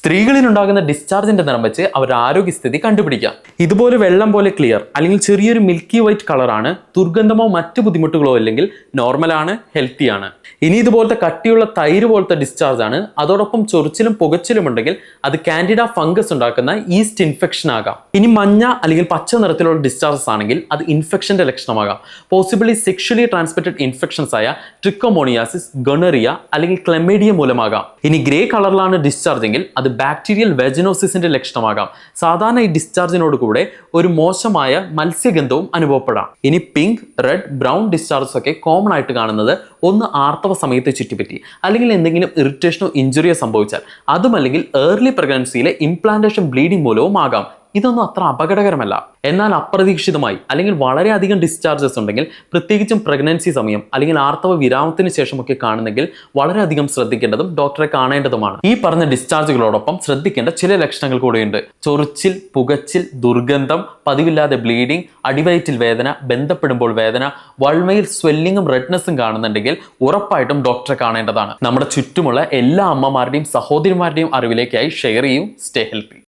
സ്ത്രീകളിൽ ഉണ്ടാകുന്ന ഡിസ്ചാർജിന്റെ നിറം വെച്ച് അവരുടെ ആരോഗ്യസ്ഥിതി കണ്ടുപിടിക്കാം. ഇതുപോലെ വെള്ളം പോലെ ക്ലിയർ അല്ലെങ്കിൽ ചെറിയൊരു മിൽക്കി വൈറ്റ് കളറാണ് ദുർഗന്ധമോ മറ്റു ബുദ്ധിമുട്ടുകളോ ഇല്ലെങ്കിൽ നോർമലാണ് ഹെൽത്തി ആണ്. ഇനി ഇതുപോലത്തെ കട്ടിയുള്ള തൈര് പോലത്തെ ഡിസ്ചാർജ് ആണ് അതോടൊപ്പം ചൊറിച്ചിലും പുകച്ചിലും ഉണ്ടെങ്കിൽ അത് കാൻഡിഡ ഫംഗസ് ഉണ്ടാക്കുന്ന ഈസ്റ്റ് ഇൻഫെക്ഷൻ ആകാം. ഇനി മഞ്ഞ അല്ലെങ്കിൽ പച്ച നിറത്തിലുള്ള ഡിസ്ചാർജസ് ആണെങ്കിൽ അത് ഇൻഫെക്ഷന്റെ ലക്ഷണമാകാം. പോസിബിളി സെക്ഷലി ട്രാൻസ്മിറ്റഡ് ഇൻഫെക്ഷൻസ് ആയ ട്രിക്കോമോണിയാസിസ് ഗണറിയ അല്ലെങ്കിൽ ക്ലെമേഡിയ മൂലമാകാം. ഇനി ഗ്രേ കളറിലാണ് ഡിസ്ചാർജ് എങ്കിൽ ബാക്ടീരിയൽ വെജനോസിസിന്റെ ലക്ഷണമാകാം. സാധാരണ ഈ ഡിസ്ചാർജിനോട് കൂടെ ഒരു മോശമായ മത്സ്യഗന്ധവും അനുഭവപ്പെടാം. ഇനി പിങ്ക് റെഡ് ബ്രൗൺ ഡിസ്ചാർജസ് ഒക്കെ കോമൺ ആയിട്ട് കാണുന്നത് ഒന്ന് ആർത്തവ സമയത്ത് ചുറ്റിപ്പറ്റി അല്ലെങ്കിൽ എന്തെങ്കിലും ഇറിറ്റേഷനോ ഇഞ്ചുറിയോ സംഭവിച്ചാൽ അതുമല്ലെങ്കിൽ ഏർലി പ്രഗ്നൻസിയിലെ ഇംപ്ലാന്റേഷൻ ബ്ലീഡിംഗ് മൂലവും ആകാം. ഇതൊന്നും അത്ര അപകടകരമല്ല. എന്നാൽ അപ്രതീക്ഷിതമായി അല്ലെങ്കിൽ വളരെയധികം ഡിസ്ചാർജസ് ഉണ്ടെങ്കിൽ പ്രത്യേകിച്ചും പ്രഗ്നൻസി സമയം അല്ലെങ്കിൽ ആർത്തവ വിരാമത്തിന് ശേഷമൊക്കെ കാണുന്നെങ്കിൽ വളരെയധികം ശ്രദ്ധിക്കേണ്ടതും ഡോക്ടറെ കാണേണ്ടതുമാണ്. ഈ പറഞ്ഞ ഡിസ്ചാർജുകളോടൊപ്പം ശ്രദ്ധിക്കേണ്ട ചില ലക്ഷണങ്ങൾ കൂടെയുണ്ട്. ചൊറിച്ചിൽ പുകച്ചിൽ ദുർഗന്ധം പതിവില്ലാതെ ബ്ലീഡിംഗ് അടിവയറ്റിൽ വേദന ബന്ധപ്പെടുമ്പോൾ വേദന വൾമയിൽ സ്വെല്ലിങ്ങും റെഡ്നെസ്സും കാണുന്നുണ്ടെങ്കിൽ ഉറപ്പായിട്ടും ഡോക്ടറെ കാണേണ്ടതാണ്. നമ്മുടെ ചുറ്റുമുള്ള എല്ലാ അമ്മമാരുടെയും സഹോദരിമാരുടെയും അറിവിലേക്കായി ഷെയർ ചെയ്യും. Stay healthy